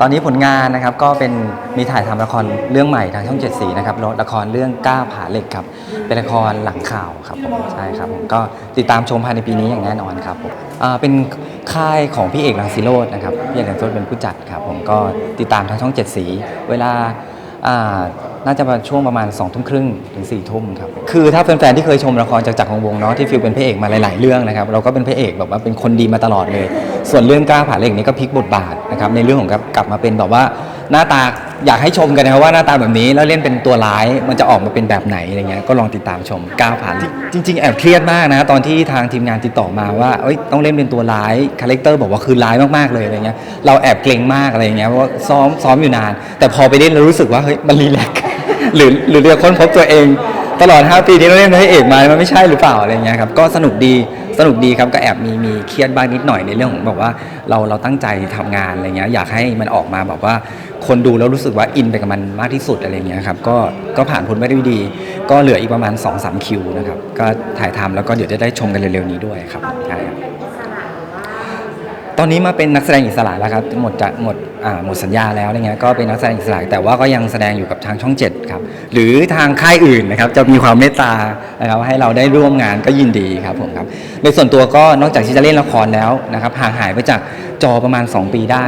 ตอนนี้ผลงานนะครับก็เป็นมีถ่ายทำละครเรื่องใหม่ทางช่องเจ็ดสีนะครับละครเรื่องก้าวผาเหล็กครับ เป็นละครหลังข่าวครับผมใช่ครับผมก็ติดตามชมภายในปีนี้อย่างแน่นอนครับผมอ่าเป็นค่ายของพี่เอกลังสิโรจน์นะครับพี่เอกลังสิโรจน์เป็นผู้จัดครับผมก็ติดตามทางช่องเจ็ดสี เวลาอ่าน่าจะมาช่วงประมาณ2องทุ่มครึ่งถึง4ี่ทุ่มครับคือถ้าแฟนๆที่เคยชมละครจากจักรงวงศ์เนาะที่ฟิลเป็นพระเอกมาหลาย ๆ เรื่องนะครับเราก็เป็นพระเอกแบบว่าเป็นคนดีมาตลอดเลย ส่วนเรื่องกล้าผ่าเหล็กนี่ก็พลิกบทบาทนะครับในเรื่องของกลับกลับมาเป็นแบบว่าหน้าตาอยากให้ชมกันนะครับว่าหน้าตาแบบนี้แล้วเล่นเป็นตัวร้ายมันจะออกมาเป็นแบบไหนอะไรเงี้ยก็ลองติดตามชมก้าวผ่านจริง ๆ แอบเครียดมากนะตอนที่ทางทีมงานติดต่อมาว่าเอ้ยต้องเล่นเป็นตัวร้ายคาแรคเตอร์บอกว่าคือร้ายมากๆเลยอะไรเงี้ยเราแอบเกรงมากอะไรเงี้ยเพราะว่าซ้อมซ้อมอยู่นาน แต่พอไปเล่นเรารู้สึกว่าเฮ้ยมันรีแลกซ์หรือหรือเรียกค้นพบตัวเอง ตลอด 5 ปีที่เราเล่นพระเอกมามันไม่ใช่หรือเปล่าอะไรเงี้ยครับก็สนุกดี สนุกดีครับก็แอบมีมีเครียดบ้างนิดหน่อยในเรื่องของแบบว่าเราเราตั้งใจทำงานอะไรเงี้ยอยากให้มันออกมาแบบว่า คนดูแล้วรู้สึกว่าอินไปกับมันมากที่สุดอะไรเงี้ยครับก็ก็ผ่านพ้นไปได้ด้วยดี ก็เหลืออีกประมาณ2-3คิวนะครับก็ถ่ายทำแล้วก็เดี๋ยวจะได้ชมกันเร็วๆนี้ด้วยครับใช่ครับตอนนี้มาเป็นนักแสดงอิสระแล้วครับหมดจากหมด หมดสัญญาแล้วอะไรเงี้ยก็เป็นนักแสดงอิสระแต่ว่าก็ยังแสดงอยู่กับทางช่องเจ็ดครับหรือทางค่ายอื่นนะครับจะมีความเมตตานะครับให้เราได้ร่วมงานก็ยินดีครับผมครับในส่วนตัวก็นอกจากที่จะเล่นละครแล้วนะครับห่างหายไปจากจอประมาณ 2 ปีได้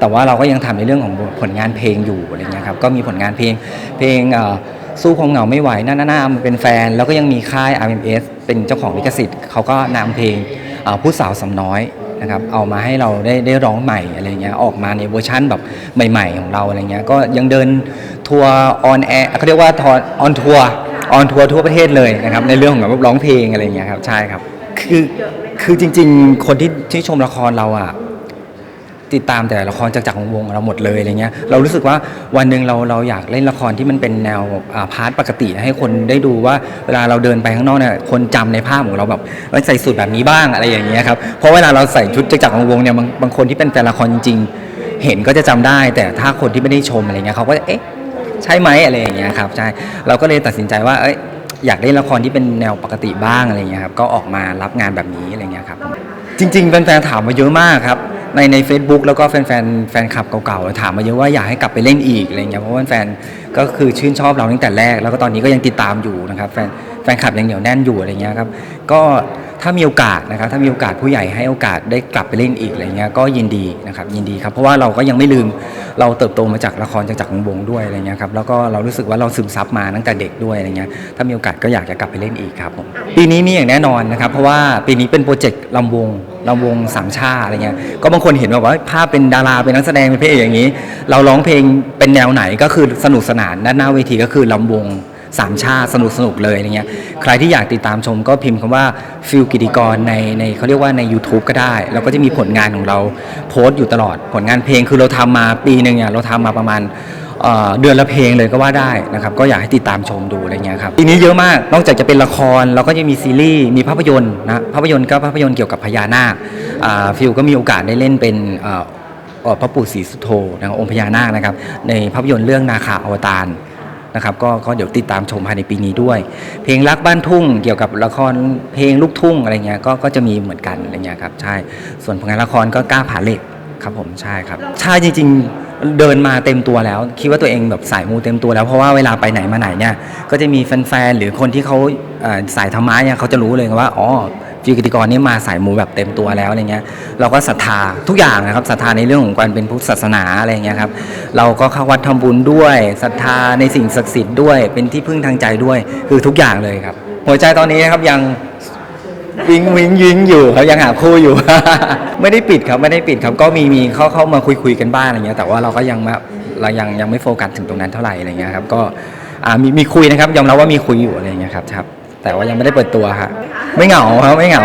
แต่ว่าเราก็ยังทำในเรื่องของผลงานเพลงอยู่อะไรเงี้ยครับก็มีผลงานเพลงเพลงสู้ความเหงาไม่ไหวหน้าหน้าหน้ามาเป็นแฟน แล้วก็ยังมีค่าย RMS เป็นเจ้าของลิขสิทธิ์เขาก็นำเพลงผู้สาวสำน้อย นะครับเอามาให้เราได้ได้ร้องใหม่อะไรเงี้ยออกมาในเวอร์ชั่นแบบใหม่ ๆ ของเราอะไรเงี้ยก็ยังเดินทัวร์ออนแอร์เขาเรียกว่าทอออนทัวร์ออนทัวร์ทั่วประเทศเลยนะครับในเรื่องของแบบร้องเพลงอะไรเงี้ยครับใช่ครับคือคือจริง ๆ คนที่ที่ชมละครเราอะ ติดตามแต่ละครจากจากวงเราหมดเลยอะไรเงี้ยเรารู้สึกว่าวันหนึ่งเราเราอยากเล่นละครที่มันเป็นแนวาพาร์ทปกติ ให้คนได้ดูว่าเวลาเราเดินไปข้างนอกเนี่ยคนจำในภาพของเราแบบเอ้ยใส่สูทแบบนี้บ้างอะไรอย่างเงี้ยครับเพราะเวลาเราใส่ชุดจากจากวงเนี่ยบางบางคนที่เป็นแฟนละครจริง ๆ เห็นก็จะจำได้ แต่ถ้าคนที่ไม่ได้ชมอะไรเงี้ยเขาก็จะเอ๊ะใช่ไหมอะไรอย่างเงี้ยครับใช่เราก็เลยตัดสินใจว่าเอ้ยอยากเล่นละครที่เป็นแนวปกติบ้างอะไรเงี้ยครับก็ออกมารับงานแบบนี้อะไรเงี้ยครับจริงๆแฟนๆถามมาเยอะมากครับ ในใน Facebook แล้วก็แฟนแฟนแฟนคลับเก่าๆถามมาเยอะว่าอยากให้กลับไปเล่นอีกอะไรเงี้ยเพราะว่าแฟนก็คือชื่นชอบเราตั้งแต่แรก แล้วก็ตอนนี้ก็ยังติดตามอยู่นะครับแฟนแฟนคลับยังเหนียวแน่นอยู่อะไรเงี้ยครับก็ ถ้ามีโอกาสนะครับถ้ามีโอกาสผู้ใหญ่ให้โอกาสได้กลับไปเล่นอีกอะไรเงี้ยก็ยินดีนะครับยินดีครับเพราะว่าเราก็ยังไม่ลืมเราเติบโตมาจากละครจากจากวงวงด้วยอะไรเงี้ยครับแล้วก็เรารู้สึกว่าเราซึมซับมาตั้งแต่เด็กด้วยอะไรเงี้ยถ้ามีโอกาสก็อยากจะกลับไปเล่นอีกครับผมปีนี้มีอย่างแน่นอนนะครับเพราะว่าปีนี้เป็นโปรเจกต์ลำวงลำวงสามชาอะไรเงี้ยก็บางคนเห็นแบบว่าภาพเป็นดาราเป็นนักแสดงเป็นพระเอกอย่างนี้ เราร้องเพลงเป็นแนวไหนก็คือสนุกสนานด้านหน้าเวทีก็คือลำวง สามชาสนุกสนุกเลยอะไรเงี้ยใครที่อยากติดตามชมก็พิมพ์คำว่าฟิลกิติกรในในเขาเรียกว่าใน YouTube ก็ได้แล้วก็จะมีผลงานของเราโพสต์อยู่ตลอดผลงานเพลงคือเราทำมาปีหนึ่งเนี่ยเราทำมาประมาณเเดือนละเพลงเลยก็ว่าได้นะครับก็อยากให้ติดตามชมดูอะไรเงี้ยครับปีนี้เยอะมากนอกจากจะเป็นละครเราก็จะมีซีรีส์มีภาพยนตร์นะภาพยนตร์ก็ภาพยนตร์เกี่ยวกับพญานาคฟิลก็มีโอกาสได้เล่นเป็นอ่อเอ่อพระปู่ศรีสุโธนะองค์พญานาคนะครับในภาพยนตร์เรื่องนาคาอวตาร นะครับก็ก็เดี๋ยวติดตามชมภายในปีนี้ด้วย เพลงรักบ้านทุ่งเกี่ยวกับละครเพลงลูกทุ่งอะไรเงี้ยก็ก็จะมีเหมือนกันอะไรเงี้ยครับใช่ส่วนผลงานละครก็กล้าผาเหล็กครับผมใช่ครับใช่จริง ๆ เดินมาเต็มตัวแล้ว คิดว่าตัวเองแบบสายมูเต็มตัวแล้วเพราะว่าเวลาไปไหนมาไหนเนี่ยก็จะมีแฟนๆหรือคนที่เขาสายธรรมะเนี่ยเขาจะรู้เลยว่าอ๋อ ฟิวกิติกรนี่มาสายมูแบบเต็มตัวแล้วอะไรเงี้ยเราก็ศรัทธาทุกอย่างนะครับศรัทธาในเรื่องของการเป็นพุทธศาสนาอะไรเงี้ยครับเราก็เข้าวัดทำบุญด้วยศรัทธาในสิ่งศักดิ์สิทธิ์ด้วย เป็นที่พึ่งทางใจด้วย คือทุกอย่างเลยครับ หัวใจตอนนี้ครับยังวิงวิงยิงอยู่ครับยังหาคู่อยู่ ไม่ได้ปิดครับไม่ได้ปิดครับก็มีมีเข้าเข้ามาคุยคุยกันบ้างอะไรเงี้ยแต่ว่าเราก็ยังมาเรายังยังไม่โฟกัสถึงตรงนั้นเท่าไหร่อะไรเงี้ยครับก็มีมีคุยนะครับยอมรับว่ามีคุยอยู่อะไรเงี้ยครับครับ แต่ว่ายังไม่ได้เปิดตัวฮะไม่เหงาครับไม่เหงา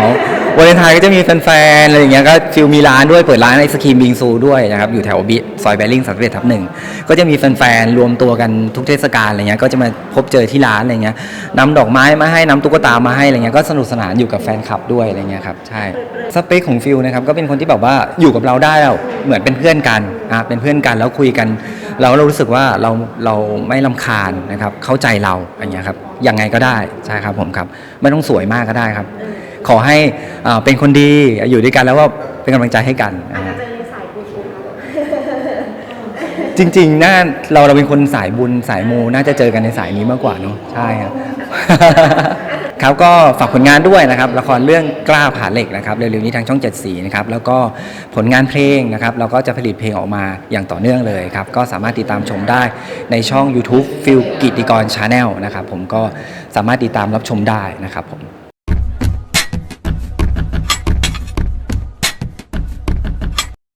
วาเลนไทน์ก็จะมีแฟนๆอะไรอย่างเงี้ยก็ฟิลมีร้านด้วยเปิดร้านไอศครีมบิงซูด้วยนะครับอยู่แถวบิซอยแบริ่งสามสิบเอ็ดทับหนึ่งก็จะมีแฟนๆรวมตัวกันทุกเทศกาลอะไรเงี้ยก็จะมาพบเจอที่ร้านอะไรเงี้ยนำดอกไม้มาให้นำตุ๊กตามาให้อะไรเงี้ยก็สนุกสนานอยู่กับแฟนคลับด้วยอะไรเงี้ยครับใช่สเปคของฟิลนะครับก็เป็นคนที่แบบว่าอยู่กับเราได้แล้วเหมือนเป็นเพื่อนกันอะเป็นเพื่อนกันแล้วคุยกัน เราเรารู้สึกว่าเราเราไม่ลำคาญนะครับ เข้าใจเราอย่างเงี้ยครับยังไงก็ได้ใช่ครับผมครับ ไม่ต้องสวยมากก็ได้ครับ ขอให้อ่าเป็นคนดีอยู่ด้วยกันแล้วก็เป็นกำลังใจให้กันนะฮะจะมีสายบูชูครับจริงๆน่าเราเราเป็นคนสายบุญสายมูน่าจะเจอกันในสายนี้มากกว่าเนอะใช่ครับ ครับก็ฝากผลงานด้วยนะครับละครเรื่องกล้าผ่าเหล็กนะครับเร็วๆนี้ทางช่อง7สีนะครับแล้วก็ผลงานเพลงนะครับเราก็จะผลิตเพลงออกมาอย่างต่อเนื่องเลยครับก็สามารถติดตามชมได้ในช่อง YouTube ฟิลกิติกรชาแนลนะครับผมก็สามารถติดตามรับชมได้นะครับผม